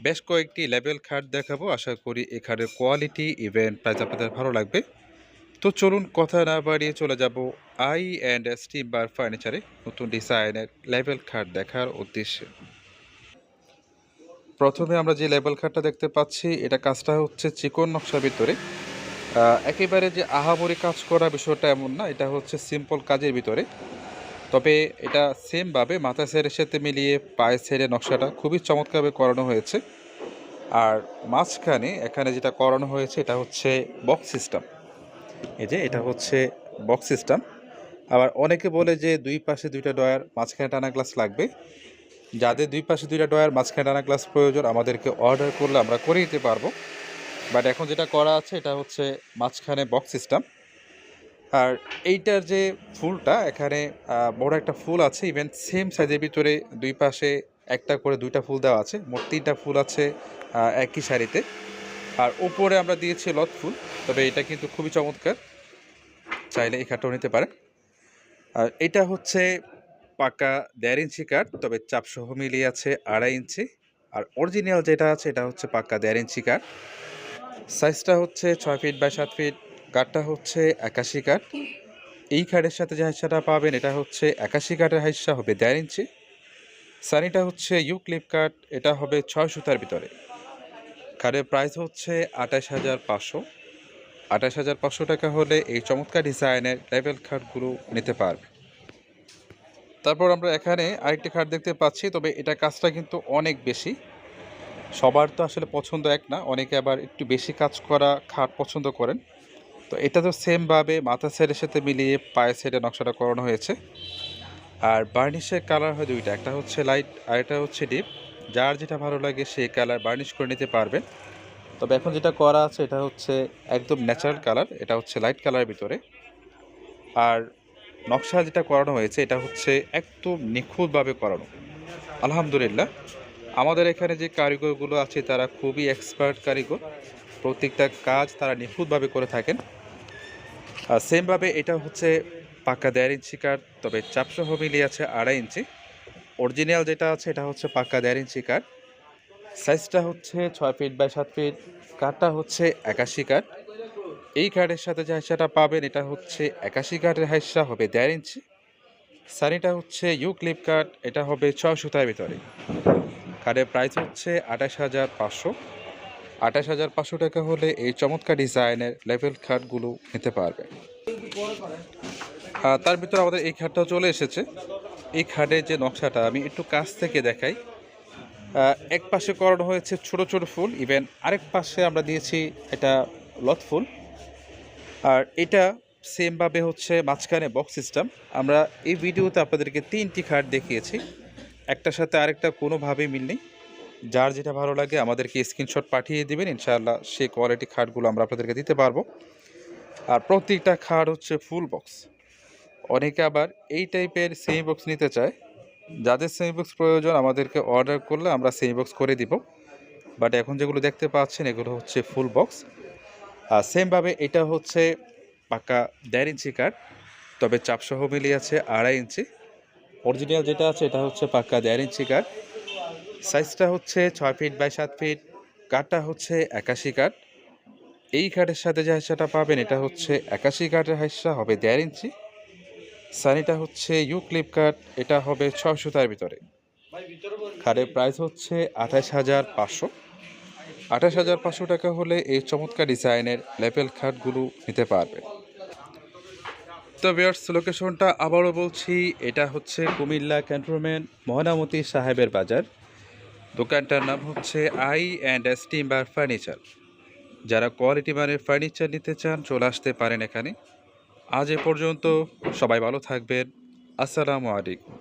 বেশ কয়েকটি লেভেল খাট দেখাবো, আশা করি এই খাটের কোয়ালিটি ইভেন্ট প্রাইস আপনাদের ভালো লাগবে। তো চলুন কথা না বাড়িয়ে চলে যাব আই অ্যান্ড স্টিম বার ফার্নিচারে নতুন ডিজাইনের লেভেল খাট দেখার উদ্দেশ্যে। প্রথমে আমরা যে লেভেল খাটটা দেখতে পাচ্ছি, এটা কাজটা হচ্ছে চিকন নকশার ভিতরে। একেবারে যে আহামরি কাজ করা বিষয়টা এমন না, এটা হচ্ছে সিম্পল কাজের ভিতরে। তবে এটা সেমভাবে মাথা সেরের সাথে মিলিয়ে পায়ে সেরে নকশাটা খুবই চমৎকারভাবে করানো হয়েছে। আর মাঝখানে এখানে যেটা করানো হয়েছে এটা হচ্ছে বক্স সিস্টেম। এই যে এটা হচ্ছে বক্স সিস্টেম। আবার অনেকে বলে যে দুই পাশে দুইটা ডয়ার মাঝখানে টানা গ্লাস লাগবে। যাদের দুই পাশে দুইটা ডয়ার মাঝখানে টানা গ্লাস প্রয়োজন, আমাদেরকে অর্ডার করলে আমরা করে দিতে পারব। বাট এখন যেটা করা আছে এটা হচ্ছে মাঝখানে বক্স সিস্টেম। আর এইটার যে ফুলটা, এখানে বড় একটা ফুল আছে ইভেন সেম সাইজের ভিতরে দুই পাশে একটা করে দুইটা ফুল দেওয়া আছে, মোট তিনটা ফুল আছে একই সারিতে। আর উপরে আমরা দিয়েছি লত ফুল, তবে এটা কিন্তু খুবই চমৎকার। চাইলে এই খাটটাও নিতে পারেন। আর এটা হচ্ছে পাকা দেড় ইঞ্চি কাঠ তবে চাপসহ মিলিয়ে আছে আড়াই ইঞ্চি। আর অরিজিনাল যেটা আছে, এটা হচ্ছে পাক্কা দেড় ইঞ্চি কাঠ সাইজটা হচ্ছে ছয় ফিট বাই সাত ফিট কাঠটা হচ্ছে একাশি কাঠ এই কাঠের সাথে যে হাইসাটা পাবেন, এটা হচ্ছে একাশি কাঠের হাইসা হবে দেড় ইঞ্চি। সানিটা হচ্ছে ইউ ক্লিপ কাঠ এটা হবে ছয় সুতার ভিতরে। কাঠের প্রাইস হচ্ছে আঠাশ হাজার পাঁচশো। আঠাশ হাজার পাঁচশো টাকা হলে এই চমৎকার ডিজাইনের লেভেল খাটগুলো নিতে পারবে। তারপর আমরা এখানে আরেকটি খাট দেখতে পাচ্ছি, তবে এটা কাজটা কিন্তু অনেক বেশি। সবার তো আসলে পছন্দ এক না, অনেকে আবার একটু বেশি কাজ করা খাট পছন্দ করেন। তো এটা তো সেমভাবে মাথা সেটের সাথে মিলিয়ে পায়ে সেটে নকশাটা করানো হয়েছে। আর বার্নিশের কালার হয় দুইটা, একটা হচ্ছে লাইট আর একটা হচ্ছে ডিপ যার যেটা ভালো লাগে সেই কালার বার্নিশ করে নিতে পারবেন। তবে এখন যেটা করা আছে এটা হচ্ছে একদম ন্যাচারাল কালার এটা হচ্ছে লাইট কালারের ভিতরে। আর নকশা যেটা করানো হয়েছে এটা হচ্ছে একদম নিখুঁতভাবে করানো। আলহামদুলিল্লাহ। আমাদের এখানে যে কারিগরগুলো আছে তারা খুবই এক্সপার্ট কারিগর। প্রত্যেকটা কাজ তারা নিখুঁতভাবে করে থাকেন। আর সেমভাবে এটা হচ্ছে পাক্কা দেড় ইঞ্চি কাঠ তবে চাপসহ মিলিয়ে আছে আড়াই ইঞ্চি। অরিজিনাল যেটা আছে, এটা হচ্ছে পাক্কা দেড় ইঞ্চি কাঠ সাইজটা হচ্ছে ছয় ফিট বাই সাত ফিট কাঠটা হচ্ছে একাশি কাঠ। এই কাঠের সাথে যে হাইসাটা পাবেন, এটা হচ্ছে একাশি কাঠের হাইসা হবে দেড় ইঞ্চি। সানিটা হচ্ছে ইউ ক্লিপ কাঠ, এটা হবে ছয় সুতার ভিতরে। কাঠের প্রাইস হচ্ছে আঠাশ হাজার পাঁচশো। আঠাশ হাজার পাঁচশো টাকা হলে এই চমৎকার ডিজাইনের লেভেল খাটগুলো নিতে পারবে। তার ভিতরে আমাদের এই খাটটাও চলে এসেছে। এই খাটের যে নকশাটা আমি একটু কাছ থেকে দেখাই। এক পাশে করানো হয়েছে ছোট ছোট ফুল, ইভেন আরেক পাশে আমরা দিয়েছি এটা লত ফুল। আর এটা সেমভাবে হচ্ছে মাঝখানে বক্স সিস্টেম আমরা এই ভিডিওতে আপনাদেরকে তিনটি খাট দেখিয়েছি। একটার সাথে আরেকটা কোনোভাবেই মিল নেই। যার যেটা ভালো লাগে আমাদেরকে স্ক্রিনশট পাঠিয়ে দিবেন, ইনশাআল্লাহ সেই কোয়ালিটি খাটগুলো আমরা আপনাদেরকে দিতে পারব। আর প্রত্যেকটা খাট হচ্ছে ফুল বক্স অনেকে আবার এই টাইপের সেমি বক্স নিতে চায়। যাদের সেমি বক্স প্রয়োজন আমাদেরকে অর্ডার করলে আমরা সেমি বক্স করে দিব। বাট এখন যেগুলো দেখতে পাচ্ছেন, এগুলো হচ্ছে ফুল বক্স আর সেমভাবে এটা হচ্ছে পাক্কা দেড় ইঞ্চি কাঠ, তবে চাপসহ মিলিয়ে আছে আড়াই ইঞ্চি। অরিজিনাল যেটা আছে, এটা হচ্ছে পাক্কা দেড় ইঞ্চি কাঠ। সাইজটা হচ্ছে ছয় ফিট বাই সাত ফিট কাঠটা হচ্ছে একাশি কাঠ। এই কাঠের সাথে যে হাইসাটা পাবেন, এটা হচ্ছে একাশি কাঠের হাইসা হবে দেড় ইঞ্চি। সানিটা হচ্ছে ইউ ক্লিপ কাঠ, এটা হবে ছয় সুতার ভিতরে। খাটের প্রাইস হচ্ছে আঠাশ হাজার পাঁচশো। আঠাশ হাজার পাঁচশো টাকা হলে এই চমৎকার ডিজাইনের লেপেল খাটগুলো নিতে পারবে তো বিয়ার্স লোকেশনটা আবারও বলছি, এটা হচ্ছে কুমিল্লা ক্যান্টনমেন্ট মহানামতি সাহেবের বাজার। দোকানটার নাম হচ্ছে I and S timber furniture. যারা কোয়ালিটি মানের ফার্নিচার নিতে চান, চলে আসতে পারেন এখানে। আজ এ পর্যন্ত সবাই ভালো থাকবেন। আসসালামু আলাইকুম।